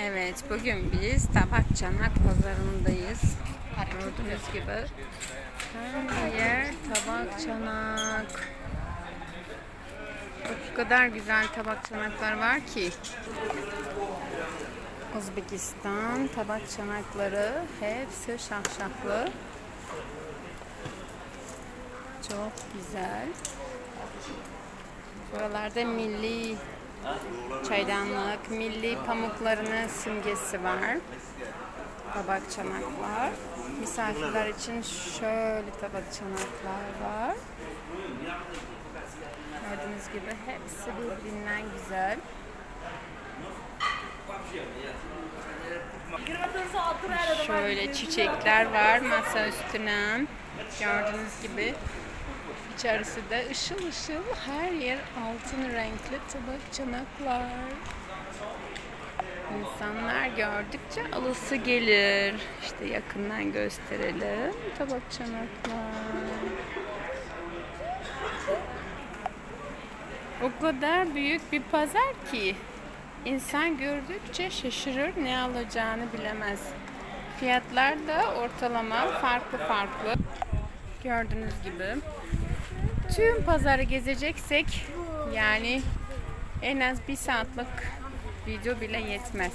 Evet, bugün biz Tabak Çanak pazarındayız. Gördüğünüz gibi her yer tabak çanak. O kadar güzel tabak çanaklar var ki. Özbekistan tabak çanakları hepsi şahşahlı. Çok güzel. Buralarda milli çaydanlık, milli pamuklarının simgesi var. Tabak çanaklar. Misafirler için şöyle tabak çanaklar var. Gördüğünüz gibi hepsi birbirinden güzel. Şöyle çiçekler var masa üstüne. Gördüğünüz gibi İçerisi de ışıl ışıl her yer altın renkli tabak çanaklar. İnsanlar gördükçe alısı gelir. İşte yakından gösterelim tabak çanaklar. O kadar büyük bir pazar ki insan gördükçe şaşırır ne alacağını bilemez. Fiyatlar da ortalama farklı farklı. Gördüğünüz gibi tüm pazarı gezeceksek yani en az bir saatlik video bile yetmez.